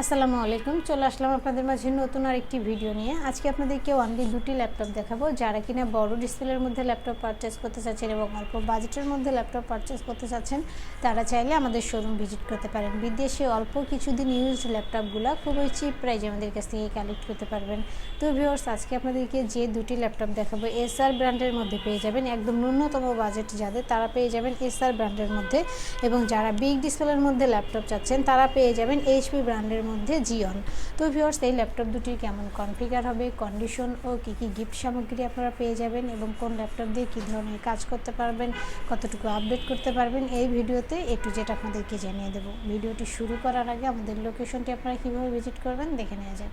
আসসালামু আলাইকুম। চলে আসলাম আপনাদের মাঝে নতুন আরেকটি ভিডিও নিয়ে। আজকে আপনাদেরকে অনলি দুটি ল্যাপটপ দেখাবো। যারা কিনা বড় ডিসপ্লের মধ্যে ল্যাপটপ পারচেস করতে চাচ্ছেন এবং অল্প বাজেটের মধ্যে ল্যাপটপ পারচেস করতে চাচ্ছেন, তারা চাইলে আমাদের শোরুম ভিজিট করতে পারেন। বিদেশে অল্প কিছুদিন ইউজড ল্যাপটপগুলো খুবই চিপ প্রাইজে আমাদের কাছ থেকে কালেক্ট করতে পারবেন। তো ভিউয়ার্স আজকে আপনাদেরকে যে দুটি ল্যাপটপ দেখাবো এসআর ব্র্যান্ডের মধ্যে পেয়ে যাবেন। একদম ন্যূনতম বাজেট যাদের, তারা পেয়ে যাবেন এসআর ব্র্যান্ডের মধ্যে। এবং যারা বিগ ডিসপ্লের মধ্যে ল্যাপটপ চাচ্ছেন, তারা পেয়ে যাবেন এইচপি ব্র্যান্ডের মধ্যে জিয়ন তো ভিউয়ার্স এই ল্যাপটপ দুটির কেমন কনফিগার হবে কন্ডিশন ও কী কী গিফট সামগ্রী আপনারা পেয়ে যাবেন এবং কোন ল্যাপটপ দিয়ে কী ধরনের কাজ করতে পারবেন, কতটুকু আপডেট করতে পারবেন, এই ভিডিওতে একটু টু জেড আপনাদেরকে জানিয়ে দেবো। ভিডিওটি শুরু করার আগে আমাদের লোকেশনটি আপনারা কীভাবে ভিজিট করবেন, দেখে নেওয়া যাক।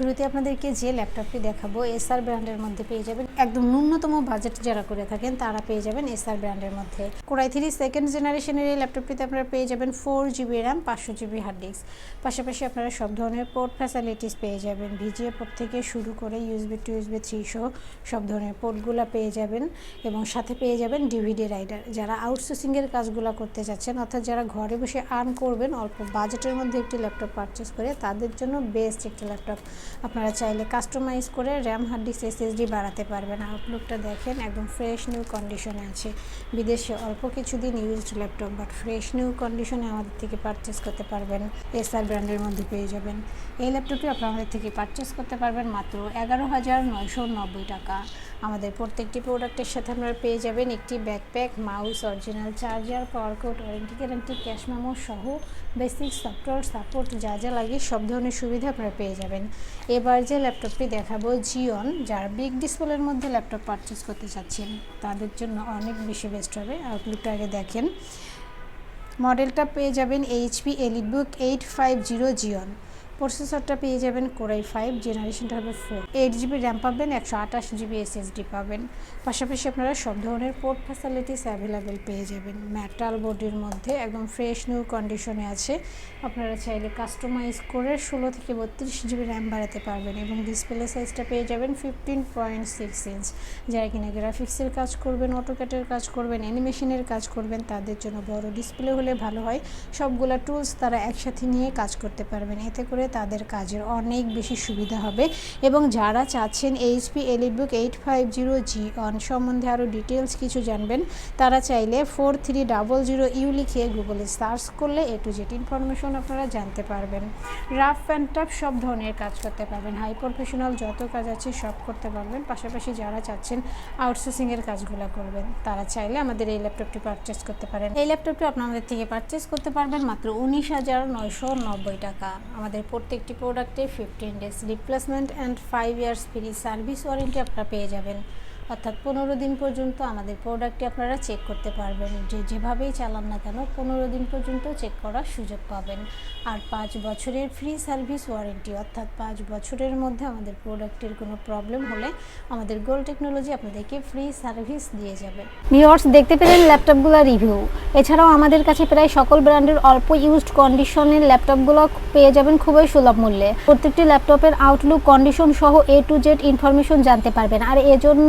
শুরুতে আপনাদেরকে যে ল্যাপটপটি দেখাবো এসআর ব্র্যান্ডের মধ্যে পেয়ে যাবেন। একদম ন্যূনতম বাজেট যারা করে থাকেন, তারা পেয়ে যাবেন এসআর ব্র্যান্ডের মধ্যে। কোরাই থ্রি সেকেন্ড জেনারেশনের এই ল্যাপটপটিতে আপনারা পেয়ে যাবেন ফোর জিবি র্যাম পাঁচশো জিবি হার্ড ডিস্ক পাশাপাশি আপনারা সব ধরনের পোর্ট ফ্যাসিলিটিস পেয়ে যাবেন। ভিজিএ পোর্ট থেকে শুরু করে ইউএসবি টু ইউএসবি থ্রি সহ সব ধরনের পোর্টগুলো পেয়ে যাবেন এবং সাথে পেয়ে যাবেন ডিভিডি রাইডার যারা আউটসোর্সিংয়ের কাজগুলো করতে চাচ্ছেন অর্থাৎ যারা ঘরে বসে আর্ন করবেন, অল্প বাজেটের মধ্যে একটি ল্যাপটপ পারচেস করে, তাদের জন্য বেস্ট একটি ল্যাপটপ। আপনারা চাইলে কাস্টমাইজ করে র্যাম হার্ড ডিস্ক এসএসডি বাড়াতে পারবেন। আউটলুকটা দেখেন, একদম ফ্রেশ নিউ কন্ডিশনে আছে। বিদেশে অল্প কিছুদিন used laptop but fresh new কন্ডিশনে আমাদের থেকে পারচেস করতে পারবেন। এসআর ব্র্যান্ডের মধ্যে পেয়ে যাবেন। এই ল্যাপটপটি আপনারা আমাদের থেকে পারচেস করতে পারবেন মাত্র এগারো হাজার নয়শো নব্বই টাকা। আমাদের প্রত্যেকটি প্রোডাক্টের সাথে আপনারা পেয়ে যাবেন একটি backpack mouse original charger power code warranty guarantee cash memo সহ বেসিক সফটওয়্যার সাপোর্ট যা যা লাগে সব ধরনের সুবিধা আপনারা পেয়ে যাবেন। এবার যে ল্যাপটপটি দেখাবো জিওন যার বিগ ডিসপ্লের মধ্যে ল্যাপটপ পারচেস করতে চাচ্ছেন। তাদের জন্য অনেক বেশি বেস্ট হবে। আউটলুকটা আগে দেখেন। মডেলটা পেয়ে যাবেন HP EliteBook eight five zero Xeon প্রসেসরটা পেয়ে যাবেন কোরাই ফাইভ জেনারেশনটা হবে ফোর এইট জিবি র্যাম পাবেন, একশো আঠাশ জিবি এসএসডি পাবেন। পাশাপাশি আপনারা সব ধরনের পোর্ট ফ্যাসিলিটিস অ্যাভেলেবেল পেয়ে যাবেন। মেটাল বডির মধ্যে একদম ফ্রেশ নিউ কন্ডিশনে আছে। আপনারা চাইলে কাস্টমাইজ করে ষোলো থেকে বত্রিশ জিবি র্যাম বাড়াতে পারবেন এবং ডিসপ্লে সাইজটা পেয়ে যাবেন ফিফটিন পয়েন্ট সিক্স ইঞ্চ যারা কিনা গ্রাফিক্সের কাজ করবেন অটোক্যাটের কাজ করবেন অ্যানিমেশনের কাজ করবেন, তাদের জন্য বড় ডিসপ্লে হলে ভালো হয়। সবগুলা টুলস তারা একসাথে নিয়ে কাজ করতে পারবেন। এতে করে তাদের কাজের অনেক বেশি সুবিধা হবে। এবং যারা চাচ্ছেন HP EliteBook eight five zero G one সম্বন্ধে আরও ডিটেলস কিছু জানবেন, তারা চাইলে four three double zero U লিখে গুগলে সার্চ করলে এ টু জেড ইনফরমেশন আপনারা জানতে পারবেন। রাফ অ্যান্ড টাফ সব ধরনের কাজ করতে পারবেন। হাই প্রফেশনাল যত কাজ আছে সব করতে পারবেন। পাশাপাশি যারা চাচ্ছেন আউটসোর্সিংয়ের কাজগুলো করবেন, তারা চাইলে আমাদের এই ল্যাপটপটি পারচেস করতে পারেন। এই ল্যাপটপটি আপনাদের থেকে পারচেস করতে পারবেন মাত্র উনিশ হাজার নয়শো নব্বই টাকা। আমাদের প্রত্যেকটি প্রোডাক্টে fifteen days replacement and five years free service warranty আপনারা পেয়ে যাবেন। অর্থাৎ পনেরো দিন পর্যন্ত আমাদের প্রোডাক্টটি আপনারা চেক করতে পারবেন। যে যেভাবেই চালান না কেন পনেরো দিন পর্যন্ত চেক করার সুযোগ পাবেন। আর পাঁচ বছরের ফ্রি সার্ভিস ওয়ারেন্টি অর্থাৎ পাঁচ বছরের মধ্যে আমাদের প্রোডাক্টের কোনো প্রবলেম হলে আমাদের গোল টেকনোলজি আপনাদেরকে ফ্রি সার্ভিস দিয়ে যাবে। ভিওর্স দেখতে পেলেন ল্যাপটপগুলো রিভিউ এছাড়াও আমাদের কাছে প্রায় সকল ব্র্যান্ডের অল্প ইউজড কন্ডিশনের ল্যাপটপগুলো পেয়ে যাবেন খুবই সুলভ মূল্যে। প্রত্যেকটি ল্যাপটপের আউটলুক কন্ডিশন সহ এ টু জেড ইনফরমেশন জানতে পারবেন। আর এজন্য